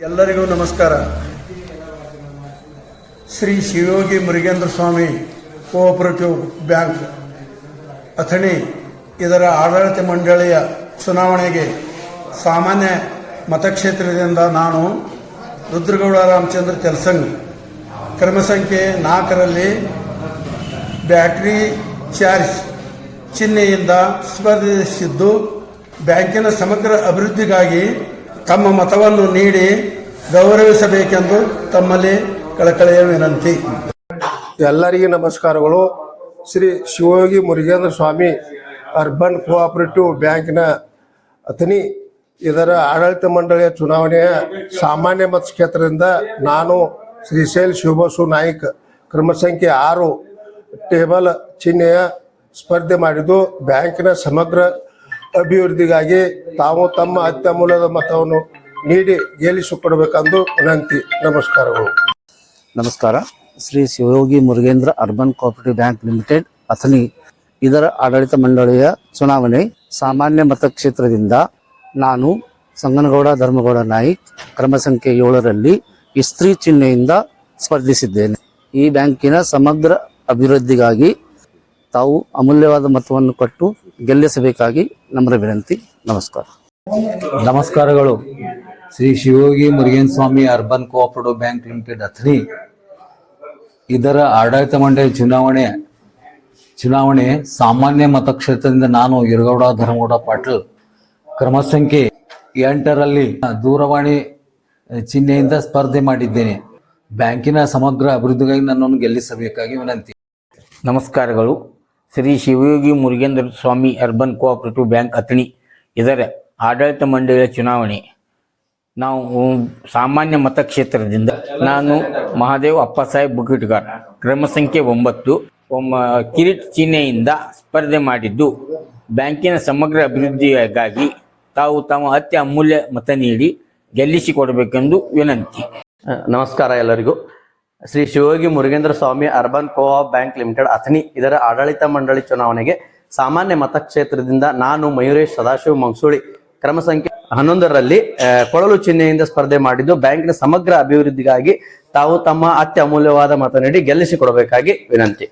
ಎಲ್ಲರಿಗೂ ನಮಸ್ಕಾರ. Shri Shivayogi Murugendra Swami cooperative bank Athani ಇದರ ಆಡಳಿತ ಮಂಡಳಿಯ ಚುನಾವಣೆಗೆ ಸಾಮಾನ್ಯ ಮತಕ್ಷೇತ್ರದಿಂದ ನಾನು ರುದ್ರಗೌಡ ರಾಮಚಂದ್ರ ತೆಲಸಂಗ್ ಕ್ರಮ ಸಂಖ್ಯೆ ನಾಲ್ಕರಲ್ಲಿ ಬ್ಯಾಟ್ರಿ ಚಾರ್ಜ್ ಚಿಹ್ನೆಯಿಂದ ಸ್ಪರ್ಧಿಸಿದ್ದು ಬ್ಯಾಂಕಿನ ಸಮಗ್ರ ಅಭಿವೃದ್ಧಿಗಾಗಿ ತಮ್ಮ ಮತವನ್ನು ನೀಡಿ ಗೌರವಿಸಬೇಕೆಂದು ತಮ್ಮಲ್ಲಿ ಕಳಕಳಿಯ ವಿನಂತಿ. ಎಲ್ಲರಿಗೂ ನಮಸ್ಕಾರಗಳು. ಶ್ರೀ ಶಿವಯೋಗಿ ಮುರುಗೇಂದ್ರ ಸ್ವಾಮಿ ಅರ್ಬನ್ ಕೋಆಪರೇಟಿವ್ ಬ್ಯಾಂಕ್ನ ಅತನಿ ಇದರ ಆಡಳಿತ ಮಂಡಳಿಯ ಚುನಾವಣೆಯ ಸಾಮಾನ್ಯ ಮತ ಕ್ಷೇತ್ರದಿಂದ ನಾನು ಶ್ರೀಶೈಲ್ ಶಿವಬಸು ನಾಯ್ಕ್ ಕ್ರಮ ಸಂಖ್ಯೆ ಆರು ಟೇಬಲ್ ಚಿಹ್ನೆಯ ಸ್ಪರ್ಧೆ ಮಾಡಿದ್ದು ಬ್ಯಾಂಕಿನ ಸಮಗ್ರ ಅಭಿವೃದ್ಧಿಗಾಗಿ ತಾವು ತಮ್ಮ ಅತ್ಯಮೂಲ್ಯದ ಮತವನ್ನು ನೀಡಿ ಗೆಲ್ಲಿಸಿಕೊಡಬೇಕೆಂದು ವಿನಂತಿ, ನಮಸ್ಕಾರಗಳು. ನಮಸ್ಕಾರ. Shri Shivayogi Murugendra urban cooperative bank limited Athani, ಇದರ ಆಡಳಿತ ಮಂಡಳಿಯ ಚುನಾವಣೆ ಸಾಮಾನ್ಯ ಮತಕ್ಷೇತ್ರದಿಂದ ನಾನು ಸಂಗನಗೌಡ ಧರ್ಮಗೌಡ ನಾಯಕ್ ಕ್ರಮ ಸಂಖ್ಯೆ ಏಳರಲ್ಲಿ ಇಸ್ತ್ರಿ ಚಿಹ್ನೆಯಿಂದ ಸ್ಪರ್ಧಿಸಿದ್ದೇನೆ. ಈ ಬ್ಯಾಂಕಿನ ಸಮಗ್ರ ಅಭಿವೃದ್ಧಿಗಾಗಿ ತಾವು ಅಮೂಲ್ಯವಾದ ಮತವನ್ನು ಕೊಟ್ಟು ಗೆಲ್ಲಿಸಬೇಕಾಗಿ ನಮ್ಮ ವಿನಂತಿ ನಮಸ್ಕಾರ. ನಮಸ್ಕಾರಗಳು. Shri Shivayogi Murugen Swami urban cooperative bank limited Athani. ಇದರ ಆಡಳಿತ ಮಂಡಳಿ ಚುನಾವಣೆ ಚುನಾವಣೆ ಸಾಮಾನ್ಯ ಮತಕ್ಷೇತ್ರದಿಂದ ನಾನು ಇರಗೌಡ ಧರ್ಮಗೌಡ ಪಾಟೀಲ್. ಕ್ರಮ ಸಂಖ್ಯೆ ಎಂಟರಲ್ಲಿ ದೂರವಾಣಿ ಚಿಹ್ನೆಯಿಂದ ಸ್ಪರ್ಧೆ ಮಾಡಿದ್ದೇನೆ. ಬ್ಯಾಂಕಿನ ಸಮಗ್ರ ಅಭಿವೃದ್ಧಿಗಾಗಿ ನನ್ನನ್ನು ಗೆಲ್ಲಿಸಬೇಕಾಗಿ ವಿನಂತಿ. ನಮಸ್ಕಾರಗಳು. Shri Shivayogi Murugendra Swami urban cooperative bank Athani ಇದರ ಆಡಳಿತ ಮಂಡಳಿಯ ಚುನಾವಣೆ. ನಾವು ಸಾಮಾನ್ಯ ಮತಕ್ಷೇತ್ರದಿಂದ ನಾನು ಮಹಾದೇವ್ ಅಪ್ಪಸಾಹೇಬ್ ಬುಕಿಟ್ಗಾರ್ ಕ್ರಮ ಸಂಖ್ಯೆ ಒಂಬತ್ತು. ಒಮ್ಮ ಕಿರೀಟ್ ಚಿಹ್ನೆಯಿಂದ ಸ್ಪರ್ಧೆ ಮಾಡಿದ್ದು ಬ್ಯಾಂಕಿನ ಸಮಗ್ರ ಅಭಿವೃದ್ಧಿಗಾಗಿ ತಾವು ತಮ್ಮ ಅತ್ಯ ಅಮೂಲ್ಯ ಮತ ನೀಡಿ ಗೆಲ್ಲಿಸಿಕೊಡಬೇಕೆಂದು ವಿನಂತಿ. ನಮಸ್ಕಾರ ಎಲ್ಲರಿಗೂ. Shri Shivayogi Murugendra Swami urban co-op bank limited Athani, ಇದರ ಆಡಳಿತ ಮಂಡಳಿ ಚುನಾವಣೆಗೆ ಸಾಮಾನ್ಯ ಮತಕ್ಷೇತ್ರದಿಂದ ನಾನು ಮಯೂರೇಶ್ ಸದಾಶಿವ ಮಂಗಸೂಳಿ. ಕ್ರಮ ಸಂಖ್ಯೆ ಹನ್ನೊಂದರಲ್ಲಿ ಕೊಳಲು ಚಿಹ್ನೆಯಿಂದ ಸ್ಪರ್ಧೆ ಮಾಡಿದ್ದು ಬ್ಯಾಂಕ್ನ ಸಮಗ್ರ ಅಭಿವೃದ್ಧಿಗಾಗಿ ತಾವು ತಮ್ಮ ಅತ್ಯಮೂಲ್ಯವಾದ ಮತ ನೀಡಿ ಗೆಲ್ಲಿಸಿಕೊಡಬೇಕಾಗಿ ವಿನಂತಿ.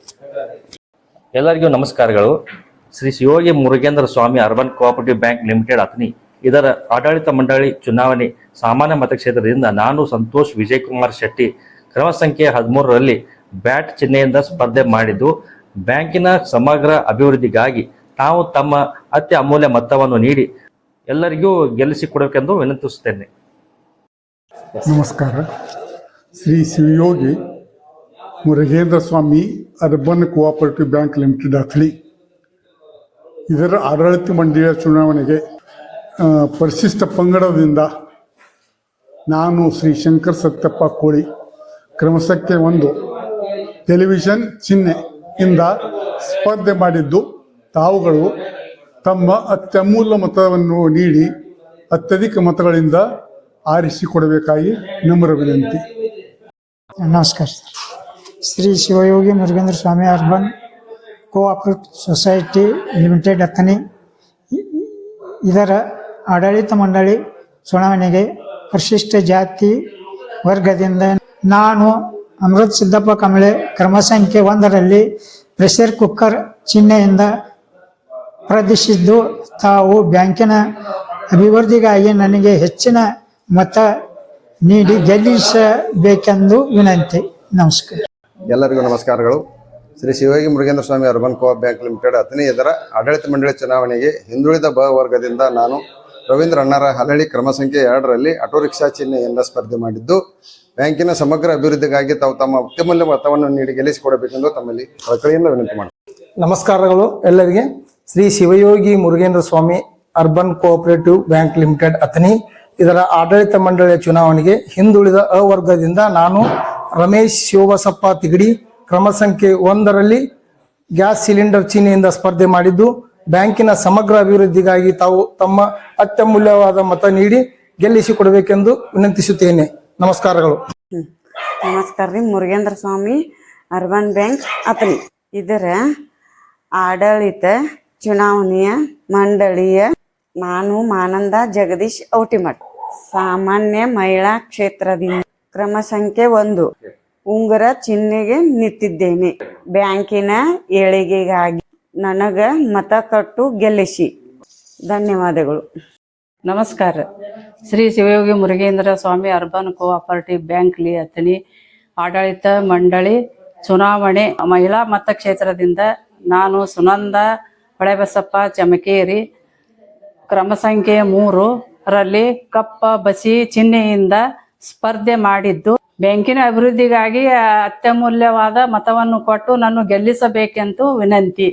ಎಲ್ಲರಿಗೂ ನಮಸ್ಕಾರಗಳು. Shri Shivayogi Murugendra Swami urban cooperative bank limited Athani, ಇದರ ಆಡಳಿತ ಮಂಡಳಿ ಚುನಾವಣೆ ಸಾಮಾನ್ಯ ಮತಕ್ಷೇತ್ರದಿಂದ ನಾನು ಸಂತೋಷ್ ವಿಜಯ್ ಕುಮಾರ್ ಶೆಟ್ಟಿ ಕ್ರಮ ಸಂಖ್ಯೆ ಹದಿಮೂರರಲ್ಲಿ ಬ್ಯಾಟ್ ಚಿಹ್ನೆಯಿಂದ ಸ್ಪರ್ಧೆ ಮಾಡಿದ್ದು. ಬ್ಯಾಂಕಿನ ಸಮಗ್ರ ಅಭಿವೃದ್ಧಿಗಾಗಿ ತಾವು ತಮ್ಮ ಅತ್ಯ ಅಮೂಲ್ಯ ಮತವನ್ನು ನೀಡಿ ಎಲ್ಲರಿಗೂ ಗೆಲ್ಲಿಸಿಕೊಡಬೇಕೆಂದು ವಿನಂತಿಸುತ್ತೇನೆ. ನಮಸ್ಕಾರ. Shri Shivayogi Murugendra Swami urban cooperative bank limited Athani ಇದರ ಆಡಳಿತ ಮಂಡಳಿಯ ಚುನಾವಣೆಗೆ ಪರಿಶಿಷ್ಟ ಪಂಗಡದಿಂದ ನಾನು ಶ್ರೀ ಶಂಕರ್ ಸತ್ಯಪ್ಪ ಕೋಳಿ ಕ್ರಮ ಸಂಖ್ಯೆ ಒಂದು. ಟೆಲಿವಿಷನ್ ಚಿಹ್ನೆಯಿಂದ ಸ್ಪರ್ಧೆ ಮಾಡಿದ್ದು ತಾವುಗಳು ತಮ್ಮ ಅತ್ಯಮೂಲ್ಯ ಮತವನ್ನು ನೀಡಿ ಅತ್ಯಧಿಕ ಮತಗಳಿಂದ ಆರಿಸಿಕೊಡಬೇಕಾಗಿ ನಮ್ರ ವಿನಂತಿ. ನಮಸ್ಕಾರ sir. Shri Shivayogi Murugendra Swami urban cooperative society limited Athani ಇದರ ಆಡಳಿತ ಮಂಡಳಿ ಚುನಾವಣೆಗೆ ಪರಿಶಿಷ್ಟ ಜಾತಿ ವರ್ಗದಿಂದ ನಾನು ಅಮೃತ್ ಸಿದ್ದಪ್ಪ ಕಮಳೆ ಕ್ರಮ ಸಂಖ್ಯೆ ಒಂದರಲ್ಲಿ ಪ್ರೆಷರ್ ಕುಕ್ಕರ್ ಚಿಹ್ನೆಯಿಂದ ಪ್ರದರ್ಶಿಸಿದ್ದು, ತಾವು ಬ್ಯಾಂಕಿನ ಅಭಿವೃದ್ಧಿಗಾಗಿ ನನಗೆ ಹೆಚ್ಚಿನ ಮತ ನೀಡಿ ಗೆಲ್ಲಿಸಬೇಕೆಂದು ವಿನಂತಿ. ನಮಸ್ಕಾರ. ಎಲ್ಲರಿಗೂ ನಮಸ್ಕಾರಗಳು. Shri Shivayogi Murugendra Swami urban co bank limited ಹತ್ತನೇ ಇದರ ಆಡಳಿತ ಮಂಡಳಿ ಚುನಾವಣೆಗೆ ಹಿಂದುಳಿದ ಬ ವರ್ಗದಿಂದ ನಾನು ರವೀಂದ್ರ ಅಣ್ಣರ ಹಲಳಿ ಕ್ರಮ ಸಂಖ್ಯೆ ಎರಡರಲ್ಲಿ ಆಟೋ ರಿಕ್ಷಾ ಚಿಹ್ನೆಯಿಂದ ಸ್ಪರ್ಧೆ ಮಾಡಿದ್ದು ಬ್ಯಾಂಕಿನ ಸಮಗ್ರ ಅಭಿವೃದ್ಧಿಗಾಗಿ ತಾವು ತಮ್ಮ ಅತ್ಯಮೂಲ್ಯ ಮತವನ್ನು ನೀಡಿ ಗೆಲ್ಲಿಸಿಕೊಡಬೇಕೆಂದು ತಮ್ಮಲ್ಲಿ ಕಳಕಳಿಯಿಂದ ವಿನಂತಿ ಮಾಡಿ ನಮಸ್ಕಾರಗಳು ಎಲ್ಲರಿಗೆ. Shri Shivayogi Murugendra Swami urban cooperative bank limited Athani ಇದರ ಆಡಳಿತ ಮಂಡಳಿಯ ಚುನಾವಣೆಗೆ ಹಿಂದುಳಿದ ಅವರ್ಗದಿಂದ ನಾನು ರಮೇಶ್ ಶಿವಬಸಪ್ಪ ತಿಗಡಿ ಕ್ರಮ ಸಂಖ್ಯೆ ಒಂದರಲ್ಲಿ ಗ್ಯಾಸ್ ಸಿಲಿಂಡರ್ ಚೀನೆಯಿಂದ ಸ್ಪರ್ಧೆ ಮಾಡಿದ್ದು. ಬ್ಯಾಂಕಿನ ಸಮಗ್ರ ಅಭಿವೃದ್ಧಿಗಾಗಿ ತಾವು ತಮ್ಮ ಅತ್ಯಮೂಲ್ಯವಾದ ಮತ ನೀಡಿ ಗೆಲ್ಲಿಸಿಕೊಡಬೇಕೆಂದು ವಿನಂತಿಸುತ್ತೇನೆ. ನಮಸ್ಕಾರಗಳು. ನಮಸ್ಕಾರ ರೀ, ಮುರುಗೇಂದ್ರ ಸ್ವಾಮಿ, ಅರ್ಬನ್ ಬ್ಯಾಂಕ್ ಅತನಿ ಇದರ ಆಡಳಿತ, ಚುನಾವಣೆಯ ಮಂಡಳಿಯ ನಾನು ಮಾನಂದ ಜಗದೀಶ್ ಔಟಿಮಠ್. ಸಾಮಾನ್ಯ ಮಹಿಳಾ ಕ್ಷೇತ್ರದಿಂದ ಕ್ರಮ ಸಂಖ್ಯೆ ಒಂದು. ಉಂಗುರ ಚಿಹ್ನೆಗೆ ನಿಂತಿದ್ದೇನೆ. ಬ್ಯಾಂಕಿನ ಏಳಿಗೆಗಾಗಿ ನನಗ ಮತ ಕಟ್ಟು ಗೆಲ್ಲಿಸಿ. ಧನ್ಯವಾದಗಳು. ನಮಸ್ಕಾರ. Shri Shivayogi Murugendra Swami urban cooperative bank ಲಿ ಅತನಿ ಆಡಳಿತ ಮಂಡಳಿ ಚುನಾವಣೆ ಮಹಿಳಾ ಮತಕ್ಷೇತ್ರದಿಂದ ನಾನು ಸುನಂದ ಹೊಳೆಬಸಪ್ಪ ಚಮಕೇರಿ ಕ್ರಮ ಸಂಖ್ಯೆ ಮೂರು ರಲ್ಲಿ ಕಪ್ಪ ಬಸಿ ಚಿಹ್ನೆಯಿಂದ ಸ್ಪರ್ಧೆ ಮಾಡಿದ್ದು. ಬ್ಯಾಂಕಿನ ಅಭಿವೃದ್ಧಿಗಾಗಿ ಅತ್ಯಮೂಲ್ಯವಾದ ಮತವನ್ನು ಕೊಟ್ಟು ನಾನು ಗೆಲ್ಲಿಸಬೇಕೆಂದು ವಿನಂತಿ.